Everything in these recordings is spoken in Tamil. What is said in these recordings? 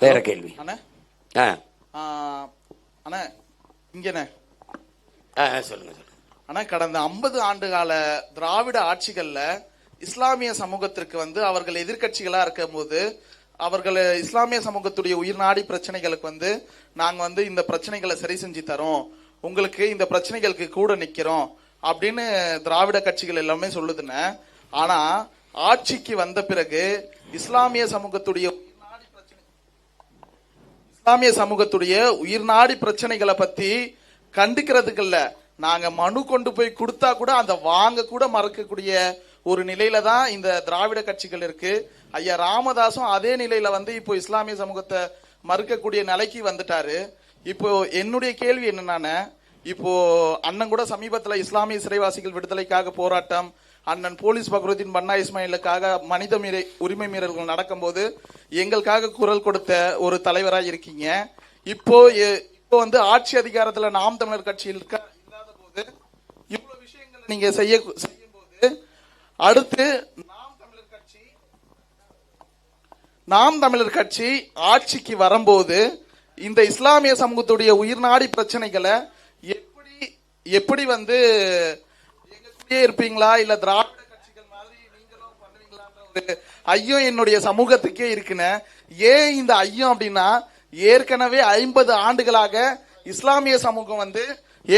வேற கேள்வி. ஆ. அண்ணே இங்கண்ணே ஆ சொல்லுங்க சொல்லுங்க. ஆனா கடந்த ஐம்பது ஆண்டு கால திராவிட ஆட்சிகள்ல இஸ்லாமிய சமூகத்திற்கு வந்து அவர்கள் எதிர்க்கட்சிகளா இருக்கும்போது அவர்கள் இஸ்லாமிய சமூகத்துடைய உயிர்நாடி பிரச்சனைகளுக்கு வந்து நாங்க வந்து இந்த பிரச்சனைகளை சரி செஞ்சு தரோம். உங்களுக்கு இந்த பிரச்சனைகளுக்கு கூட நிக்கிறோம் அப்படின்னு திராவிட கட்சிகள் எல்லாமே சொல்லுதுன்னு ஆனா ஆட்சிக்கு வந்த பிறகு இஸ்லாமிய சமூகத்துடைய இஸ்லாமிய சமூகத்துடைய உயிர்நாடி பிரச்சனைகளை பத்தி கண்டுக்கிறதுக்கு இல்ல. நாங்க மனு கொண்டு போய் கொடுத்தா கூட அந்த வாங்க கூட மறக்கக்கூடிய ஒரு நிலையில தான் இந்த திராவிட கட்சிகள் இருக்கு. ஐயா ராமதாசும் அதே நிலையில வந்து இப்போ இஸ்லாமிய சமூகத்தை மறுக்கக்கூடிய நிலைக்கு வந்துட்டாரு. இப்போ என்னுடைய கேள்வி என்னன்னா இப்போ அண்ணன் கூட சமீபத்துல இஸ்லாமிய சிறைவாசிகள் விடுதலைக்காக போராட்டம் அண்ணன் போலீஸ் பக்ருதீன் பன்னா இஸ்மாயிலுக்காக மனித மீற உரிமை மீறல்கள் நடக்கும்போது எங்களுக்காக குரல் கொடுத்த ஒரு தலைவராக இருக்கீங்க. இப்போ இப்போ வந்து ஆட்சி அதிகாரத்தில் நாம் தமிழர் கட்சியில் இருக்க இல்லாத போது இவ்வளோ விஷயங்கள் நீங்க செய்ய செய்யும் போது அடுத்து நாம் தமிழர் கட்சி நாம் தமிழர் கட்சி ஆட்சிக்கு வரும்போது இந்த இஸ்லாமிய சமூகத்துடைய உயிர்நாடி பிரச்சனைகளை எப்படி எப்படி வந்து எங்க இருப்பீங்களா? இல்ல திராவிட கட்சிகள் மாதிரி நீங்களும் பண்ணுவீங்களான்ற ஒரு ஐயம் என்னுடைய சமூகத்துக்கே இருக்குன்னு. ஏன் இந்த ஐயம் அப்படின்னா ஏற்கனவே ஐம்பது ஆண்டுகளாக இஸ்லாமிய சமூகம் வந்து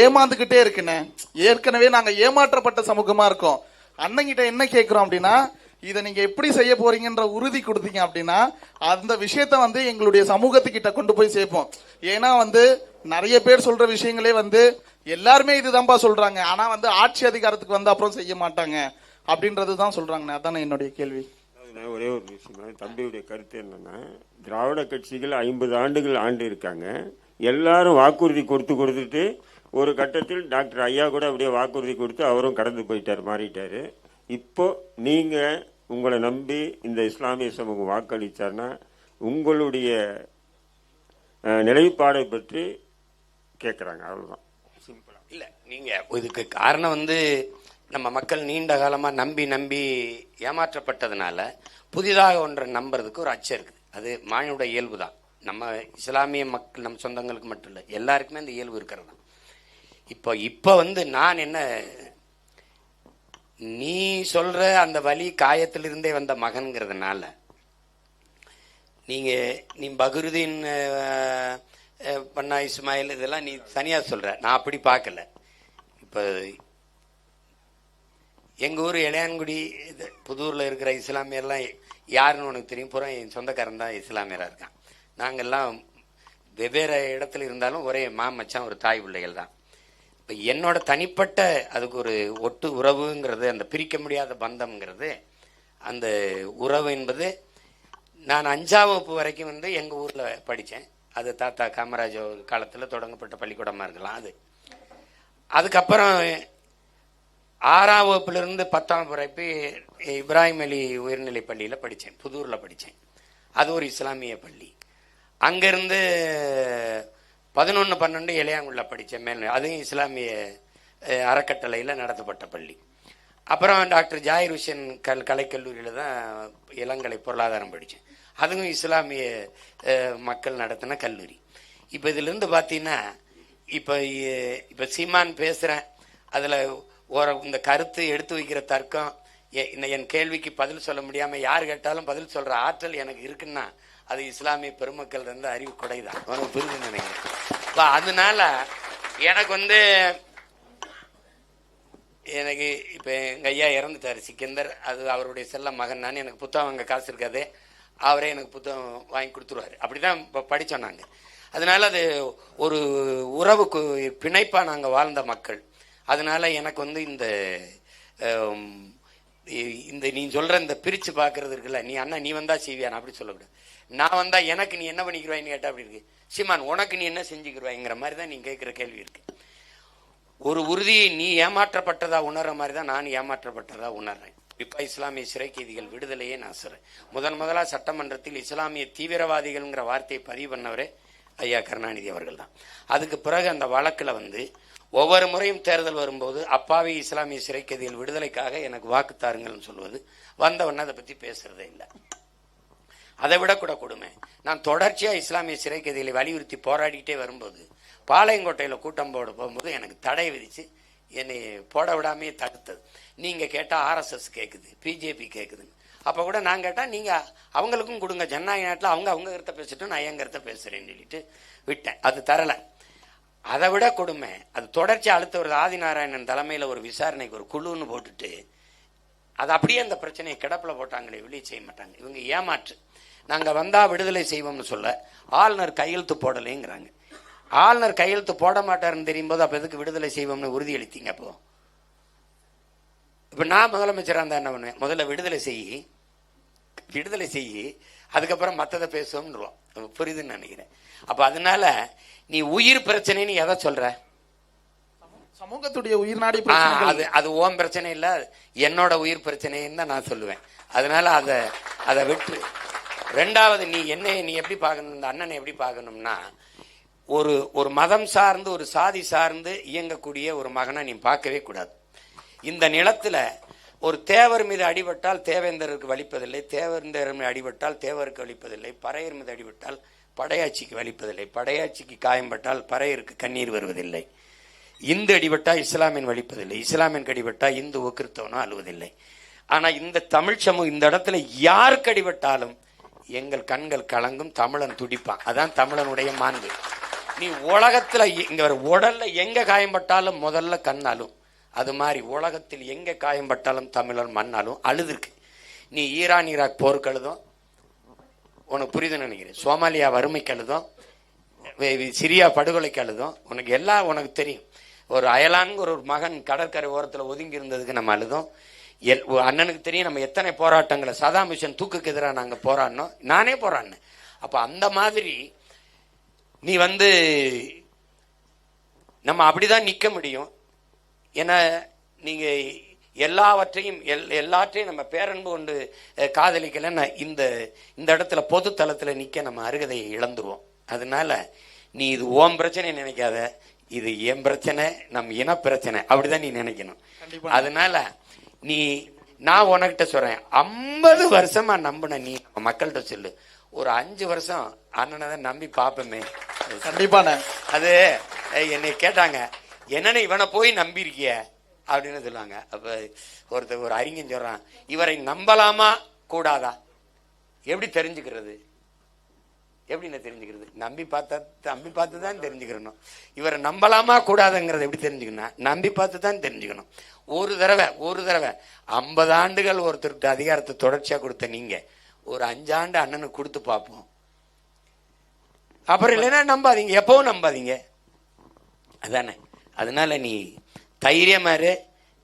ஏமாந்துகிட்டே இருக்குன்னு. ஏற்கனவே நாங்க ஏமாற்றப்பட்ட சமூகமா இருக்கோம். அண்ணங்கிட்ட என்ன கேட்கிறோம் அப்படின்னா இதை நீங்க எப்படி செய்ய போறீங்கன்ற உறுதி கொடுத்தீங்க அப்படின்னா அந்த விஷயத்த வந்து எங்களுடைய சமூகத்துக்கிட்ட கொண்டு போய் சேர்ப்போம். ஏன்னா வந்து நிறைய பேர் சொல்ற விஷயங்களே வந்து எல்லாருமே இதுதான்ப்பா சொல்றாங்க. ஆனா வந்து ஆட்சி அதிகாரத்துக்கு வந்து அப்புறம் செய்ய மாட்டாங்க அப்படின்றது தான் சொல்றாங்கண்ணே. அதானே என்னுடைய கேள்வி. ஒரே ஒரு விஷயம் தம்பியுடைய கருத்து என்னன்னா திராவிட கட்சிகள் ஐம்பது ஆண்டுகள் ஆண்டு இருக்காங்க. எல்லாரும் வாக்குறுதி கொடுத்து கொடுத்துட்டு ஒரு கட்டத்தில் டாக்டர் ஐயா கூட அப்படியே வாக்குறுதி கொடுத்து அவரும் கடந்து போயிட்டார் மாறிட்டார். இப்போ நீங்கள் உங்களை நம்பி இந்த இஸ்லாமிய சமூகம் வாக்களித்தார்னா உங்களுடைய நிலைப்பாடை பற்றி கேட்குறாங்க அவ்வளோதான் சிம்பிளாக இல்லை நீங்கள் இதுக்கு காரணம் வந்து நம்ம மக்கள் நீண்ட காலமாக நம்பி நம்பி ஏமாற்றப்பட்டதுனால புதிதாக ஒன்றை நம்புறதுக்கு ஒரு அச்சம் இருக்குது. அது மானியோட இயல்பு தான். நம்ம இஸ்லாமிய மக்கள் நம்ம சொந்தங்களுக்கு மட்டும் இல்லை எல்லாருக்குமே அந்த இயல்பு இருக்கிறது தான். இப்போ இப்போ வந்து நான் என்ன நீ சொல்ற அந்த வலி காயத்திலிருந்தே வந்த மகன்கிறதுனால நீங்க நீ பக்ருதீன் பண்ணா இஸ்மாயில் இதெல்லாம் நீ தனியா சொல்ற. நான் அப்படி பார்க்கல. இப்ப எங்க ஊர் இளையான்குடி இது புதூர்ல இருக்கிற இஸ்லாமியர்லாம் யாருன்னு உனக்கு தெரியும்? புறம் என் சொந்தக்காரன் தான் இஸ்லாமியராக இருக்கான். நாங்கெல்லாம் வெவ்வேறு இடத்துல இருந்தாலும் ஒரே மாமச்சான் ஒரு தாய் பிள்ளைகள் தான். இப்போ என்னோட தனிப்பட்ட அதுக்கு ஒரு ஒட்டு உறவுங்கிறது அந்த பிரிக்க முடியாத பந்தம்ங்கிறது அந்த உறவு என்பது நான் அஞ்சாம் வகுப்பு வரைக்கும் வந்து எங்கள் ஊரில் படித்தேன் அது தாத்தா காமராஜ் காலத்தில் தொடங்கப்பட்ட பள்ளிக்கூடமாக இருக்கலாம் அது. அதுக்கப்புறம் ஆறாம் வகுப்புலேருந்து பத்தாம் வரைப்பு இப்ராஹிம் அலி உயர்நிலை பள்ளியில் படித்தேன் புதூரில் படித்தேன் அது ஒரு இஸ்லாமிய பள்ளி. அங்கேருந்து பதினொன்று பன்னெண்டு இளையாங்குள்ள படித்தேன். மேல் அதுவும் இஸ்லாமிய அறக்கட்டளையில் நடத்தப்பட்ட பள்ளி. அப்புறம் டாக்டர் ஜாயிர் ஹுசேன் கல் கலைக்கல்லூரியில் தான் இளங்கலை பொருளாதாரம் படித்தேன். அதுவும் இஸ்லாமிய மக்கள் நடத்தின கல்லூரி. இப்போ இதிலிருந்து பார்த்தீங்கன்னா இப்போ இப்போ சீமான் பேசுகிறேன் அதில் ஒரு இந்த கருத்து எடுத்து வைக்கிற தர்க்கம் எ- இந்த என் கேள்விக்கு பதில் சொல்ல முடியாமல் யார் கேட்டாலும் பதில் சொல்கிற ஆற்றல் எனக்கு இருக்குன்னா அது இஸ்லாமிய பெருமக்கள் இருந்து அறிவு கொடைதான் உனக்கு புரிஞ்சு நினைக்கிறேன். இப்போ அதனால எனக்கு வந்து எனக்கு இப்போ எங்கள் ஐயா இறந்துட்டார் சிக்கந்தர். அது அவருடைய செல்ல மகன். நான் எனக்கு புத்தகம் அங்கே காசு இருக்காது. அவரே எனக்கு புத்தகம் வாங்கி கொடுத்துருவாரு. அப்படி தான் இப்போ படித்தோம் நாங்கள் அதனால அது ஒரு உறவுக்கு பிணைப்பாக நாங்கள் வாழ்ந்த மக்கள். அதனால எனக்கு வந்து இந்த இந்த நீ சொல்கிற இந்த பிரிச்சு பார்க்கறது இருக்குல்ல நீ அண்ணா நீ வந்தால் செய்வியா நான் அப்படி சொல்லக்கூடாது நான் வந்தால் எனக்கு நீ என்ன பண்ணிக்கிறவாயின்னு கேட்டால் அப்படி இருக்கு. சீமான் உனக்கு நீ என்ன செஞ்சுக்கிறவாய்ங்கிற மாதிரி தான் நீ கேட்குற கேள்வி இருக்கு. ஒரு உறுதியை நீ ஏமாற்றப்பட்டதா உணர்ற மாதிரி தான் நான் ஏமாற்றப்பட்டதா உணர்றேன். இப்போ இஸ்லாமிய சிறை கைதிகள் விடுதலையே நான் சொல்றேன். முதன் முதலாக சட்டமன்றத்தில் இஸ்லாமிய தீவிரவாதிகள்ங்கிற வார்த்தையை பதிவு பண்ணவரே ஐயா கருணாநிதி அவர்கள் தான். அதுக்கு பிறகு அந்த வழக்கில் வந்து ஒவ்வொரு முறையும் தேர்தல் வரும்போது அப்பாவி இஸ்லாமிய சிறை விடுதலைக்காக எனக்கு வாக்கு தாருங்கள்னு சொல்லுவது. வந்தவொடனே அதை பற்றி பேசுறதே இல்லை. அதை விட கூட கொடுமை. நான் தொடர்ச்சியாக இஸ்லாமிய சிறை வலியுறுத்தி போராடிக்கிட்டே வரும்போது பாளையங்கோட்டையில் கூட்டம் போட போகும்போது எனக்கு தடை விதித்து என்னை போட விடாமையே தடுத்தது. நீங்கள் கேட்டால் ஆர்எஸ்எஸ் கேட்குது பிஜேபி கேட்குதுன்னு அப்போ கூட நான் கேட்டால் நீங்கள் அவங்களுக்கும் கொடுங்க ஜனநாயக நாட்டில் அவங்க அவங்க கருத்தை பேசிட்டு நான் என் கருத்தை பேசுகிறேன்னு சொல்லிட்டு விட்டேன். அது தரலை. அதை விட கொடுமை. அது தொடர்ச்சி அடுத்த ஒரு ஆதிநாராயணன் தலைமையில் ஒரு விசாரணைக்கு ஒரு குழுன்னு போட்டுட்டு அது அப்படியே அந்த பிரச்சனையை கிடப்பில் போட்டாங்களே வெளியே செய்ய மாட்டாங்க. இவங்க ஏமாற்று. நாங்கள் வந்தால் விடுதலை செய்வோம்னு சொல்ல ஆளுநர் கையெழுத்து போடலைங்கிறாங்க. ஆளுநர் கையெழுத்து போட மாட்டாருன்னு தெரியும் போது அப்போ எதுக்கு விடுதலை செய்வோம்னு உறுதியளித்தீங்க அப்போ? இப்போ நான் முதலமைச்சராக இருந்தால் என்ன பண்ணுவேன்? முதல்ல விடுதலை செய்யி விடுதலை செய்யி அதுக்கப்புறம் மத்ததை பேசுவோம்னுருவோம் புரியுதுன்னு நினைக்கிறேன். அப்ப அதனால நீ உயிர் பிரச்சனைன்னு எதை சொல்ற? சமூகத்துடைய ஆ, பிரச்சனைகள். அது அது ஓம் பிரச்சனை இல்ல என்னோட உயிர் பிரச்சனைன்னு தான் நான் சொல்லுவேன். அதனால அதை அதை விட்டு ரெண்டாவது நீ என்னை நீ எப்படி பார்க்கணும் இந்த அண்ணனை எப்படி பார்க்கணும்னா ஒரு ஒரு மதம் சார்ந்து ஒரு சாதி சார்ந்து இயங்கக்கூடிய ஒரு மகனை நீ பார்க்கவே கூடாது. இந்த நிலத்துல ஒரு தேவர் மீது அடிபட்டால் தேவேந்தருக்கு வலிப்பதில்லை தேவேந்தர் மீது அடிபட்டால் தேவருக்கு வலிப்பதில்லை பறையர் மீது அடிபட்டால் படையாட்சிக்கு வலிப்பதில்லை படையாட்சிக்கு காயம்பட்டால் பறையருக்கு கண்ணீர் வருவதில்லை. இந்து அடிபட்டால் இஸ்லாமியன் வலிப்பதில்லை இஸ்லாமின் அடிபட்டால் இந்து கிறிஸ்தவனோ அழுவதில்லை. ஆனால் இந்த தமிழ் சமூகம் இந்த இடத்துல யாருக்கு அடிபட்டாலும் எங்கள் கண்கள் கலங்கும் தமிழன் துடிப்பான். அதான் தமிழனுடைய மாண்பு. நீ உலகத்தில் இங்கே ஒரு எங்கே காயம்பட்டாலும் முதல்ல கண்ணாலும். அது மாதிரி உலகத்தில் எங்கே காயம்பட்டாலும் தமிழன் மண்ணாலும் அழுதுருக்கு. நீ ஈரான் ஈராக் போருக்கு அழுதும் உனக்கு புரியுதுன்னு நினைக்கிறேன். சோமாலியா வறுமைக்கு அழுதும் சிரியா படுகொலைக்கு அழுதும் உனக்கு எல்லாம் உனக்கு தெரியும். ஒரு அயலாங்கிற ஒரு மகன் கடற்கரை ஓரத்தில் ஒதுங்கி இருந்ததுக்கு நம்ம அழுதும். எல் அண்ணனுக்கு தெரியும் நம்ம எத்தனை போராட்டங்களை சதாம் மிஷன் தூக்குக்கு எதிராக நாங்கள் போராடினோம் நானே போராடினேன். அப்போ அந்த மாதிரி நீ வந்து நம்ம அப்படிதான் நிற்க முடியும். ஏன்னா நீங்க எல்லாவற்றையும் எல் எல்லாற்றையும் நம்ம பேரன்பு கொண்டு காதலிக்கலைன்னா இந்த இந்த இடத்துல பொது தளத்துல நிக்க நம்ம அருகதையை இழந்துருவோம். அதனால நீ இது ஓம் பிரச்சனை நினைக்காத. இது என் பிரச்சனை நம் இன பிரச்சனை. அப்படிதான் நீ நினைக்கணும். அதனால நீ நான் உனக்கிட்ட சொல்றேன். ஐம்பது வருஷமா நம்பின நீ மக்கள்கிட்ட சொல்லு. ஒரு அஞ்சு வருஷம் அண்ணனை தான் நம்பி பார்ப்போமே கண்டிப்பாண்ணே. அது என்னை கேட்டாங்க. என்னென்ன இவனை போய் நம்பியிருக்கிய? அப்படின்னு சொல்லுவாங்க. அப்போ ஒருத்தர் ஒரு அறிஞன் சொல்கிறான் இவரை நம்பலாமா? கூடாதா? எப்படி தெரிஞ்சுக்கிறது? எப்படி நான் தெரிஞ்சுக்கிறது? நம்பி பார்த்தா நம்பி பார்த்து தான் தெரிஞ்சுக்கிறணும். இவரை நம்பலாமா? கூடாதுங்கிறத எப்படி தெரிஞ்சுக்கணும் நம்பி பார்த்து தான் தெரிஞ்சுக்கணும். ஒரு தடவை ஒரு தடவை. ஐம்பது ஆண்டுகள் ஒருத்தருக்கு அதிகாரத்தை தொடர்ச்சியாக கொடுத்த நீங்கள் ஒரு அஞ்சாண்டு அண்ணனுக்கு கொடுத்து பார்ப்போம். அப்புறம் இல்லைன்னா நம்பாதீங்க. எப்பவும் நம்பாதீங்க. அதானே? அதனால நீ தைரியமா இரு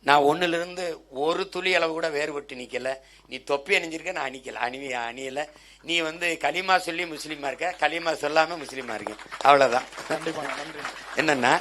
நான் ஒண்ணுல இருந்து ஒரு துளி அளவு கூட வேறுபட்டு நிக்கல. நீ தொப்பி அணிஞ்சிருக்க நான் அணிக்கல. அணிவி அணியல. நீ வந்து களிமா சொல்லி முஸ்லீமா இருக்க. களிமா சொல்லாம முஸ்லீமா இருக்க. நன்றி. என்னன்னா